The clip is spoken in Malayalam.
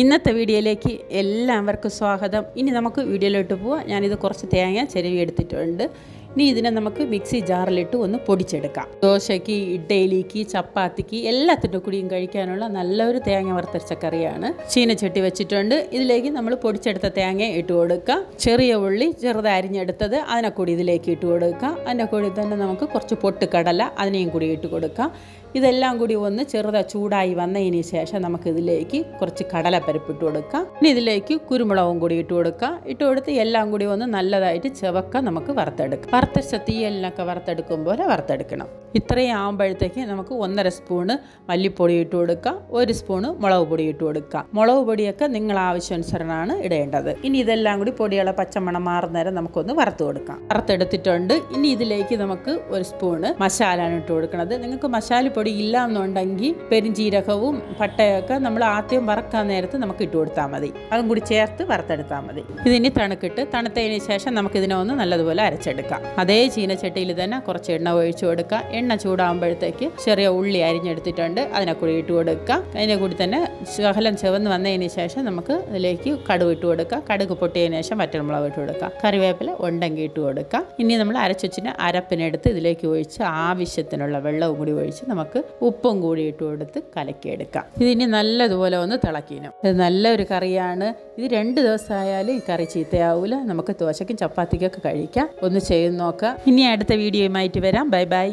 ഇന്നത്തെ വീഡിയോയിലേക്ക് എല്ലാവർക്കും സ്വാഗതം. ഇനി നമുക്ക് വീഡിയോയിലോട്ട് പോവാം. ഞാനിത് കുറച്ച് തേങ്ങ ചെരുവി എടുത്തിട്ടുണ്ട്. ഇനി ഇതിനെ നമുക്ക് മിക്സി ജാറിലിട്ട് ഒന്ന് പൊടിച്ചെടുക്കാം. ദോശയ്ക്ക് ഇഡ്ഡലിക്ക് ചപ്പാത്തിക്ക് എല്ലാത്തിന്റെ കൂടിയും കഴിക്കാനുള്ള നല്ലൊരു തേങ്ങ വറുത്തരച്ച കറിയാണ്. ചീനച്ചട്ടി വെച്ചിട്ടുണ്ട്. ഇതിലേക്ക് നമ്മൾ പൊടിച്ചെടുത്ത തേങ്ങ ഇട്ട് കൊടുക്കുക ചെറിയ ഉള്ളി ചെറുതായി അരിഞ്ഞെടുത്തത് അതിനെ കൂടി ഇതിലേക്ക് ഇട്ട് കൊടുക്കുക അതിന്റെ കൂടി തന്നെ നമുക്ക് കുറച്ച് പൊട്ടുകടല അതിനെയും കൂടി ഇട്ട് കൊടുക്കാം. ഇതെല്ലാം കൂടി ഒന്ന് ചെറുത ചൂടായി വന്നതിന് ശേഷം നമുക്ക് ഇതിലേക്ക് കുറച്ച് കടലപ്പരിപ്പ് ഇട്ട് കൊടുക്കാം. ഇനി ഇതിലേക്ക് കുരുമുളകും കൂടി ഇട്ട് കൊടുക്കാം. ഇട്ട് കൊടുത്ത് എല്ലാം കൂടി ഒന്ന് നല്ലതായിട്ട് ചെവക്ക നമുക്ക് വറുത്തെടുക്കാം. വറുത്തരച്ച തീയലിനൊക്കെ വറുത്തെടുക്കും പോലെ വറുത്തെടുക്കണം. ഇത്രയും ആകുമ്പോഴത്തേക്ക് നമുക്ക് ഒന്നര സ്പൂണ് മല്ലിപ്പൊടി ഇട്ട് കൊടുക്കാം ഒരു സ്പൂണ് മുളക് പൊടി ഇട്ട് കൊടുക്കാം മുളക് പൊടിയൊക്കെ നിങ്ങൾ ആവശ്യാനുസരണമാണ് ഇടേണ്ടത്. ഇനി ഇതെല്ലാം കൂടി പൊടികളെ പച്ചമണം മാറുന്നേരം നമുക്കൊന്ന് വറുത്ത് കൊടുക്കാം. വറുത്തെടുത്തിട്ടുണ്ട്. ഇനി ഇതിലേക്ക് നമുക്ക് ഒരു സ്പൂണ് മസാലയാണ് ഇട്ട് കൊടുക്കുന്നത്. നിങ്ങൾക്ക് മസാലപ്പൊടി ഇല്ല എന്നുണ്ടെങ്കിൽ പെരിഞ്ചീരകവും പട്ടയൊക്കെ നമ്മൾ ആദ്യം വറക്കാൻ നേരത്ത് നമുക്ക് ഇട്ട് കൊടുത്താൽ മതി. അതും കൂടി ചേർത്ത് വറുത്തെടുത്താൽ മതി. ഇതിനി തണുക്കിട്ട് തണുത്തതിന് ശേഷം നമുക്കിതിനെ ഒന്ന് നല്ലതുപോലെ അരച്ചെടുക്കാം. അതേ ചീനച്ചട്ടിയിൽ തന്നെ കുറച്ച് എണ്ണ ഒഴിച്ചു കൊടുക്കുക. എണ്ണ ചൂടാകുമ്പോഴത്തേക്ക് ചെറിയ ഉള്ളി അരിഞ്ഞെടുത്തിട്ടുണ്ട്. അതിനെ കൂടി ഇട്ട് കൊടുക്കുക. അതിനെ കൂടി തന്നെ ശകലം ചെവന്ന് വന്നതിന് ശേഷം നമുക്ക് ഇതിലേക്ക് കടുക് ഇട്ട് കൊടുക്കുക. കടുക് പൊട്ടിയതിന് ശേഷം വറ്റൽമുളക് ഇട്ട് കൊടുക്കുക. കറിവേപ്പില ഉണ്ടെങ്കിൽ ഇട്ട് കൊടുക്കുക. ഇനി നമ്മൾ അരച്ചുവച്ചിന് അരപ്പിനെടുത്ത് ഇതിലേക്ക് ഒഴിച്ച് ആവശ്യത്തിനുള്ള വെള്ളവും കൂടി ഒഴിച്ച് നമുക്ക് ഉപ്പും കൂടി ഇട്ട് കൊടുത്ത് കലക്കിയെടുക്കാം ഇതിനി നല്ലതുപോലെ ഒന്ന് തിളക്കിനും ഇത് നല്ലൊരു കറിയാണ്. ഇത് രണ്ട് ദിവസമായാലും ഈ കറി ചീത്തയാവില്ല നമുക്ക് ദോശയ്ക്കും ചപ്പാത്തിക്കൊക്കെ കഴിക്കാം. ഒന്ന് ചെയ്ത് നോക്കാം. ഇനി അടുത്ത വീഡിയോയുമായിട്ട് വരാം. Bye bye.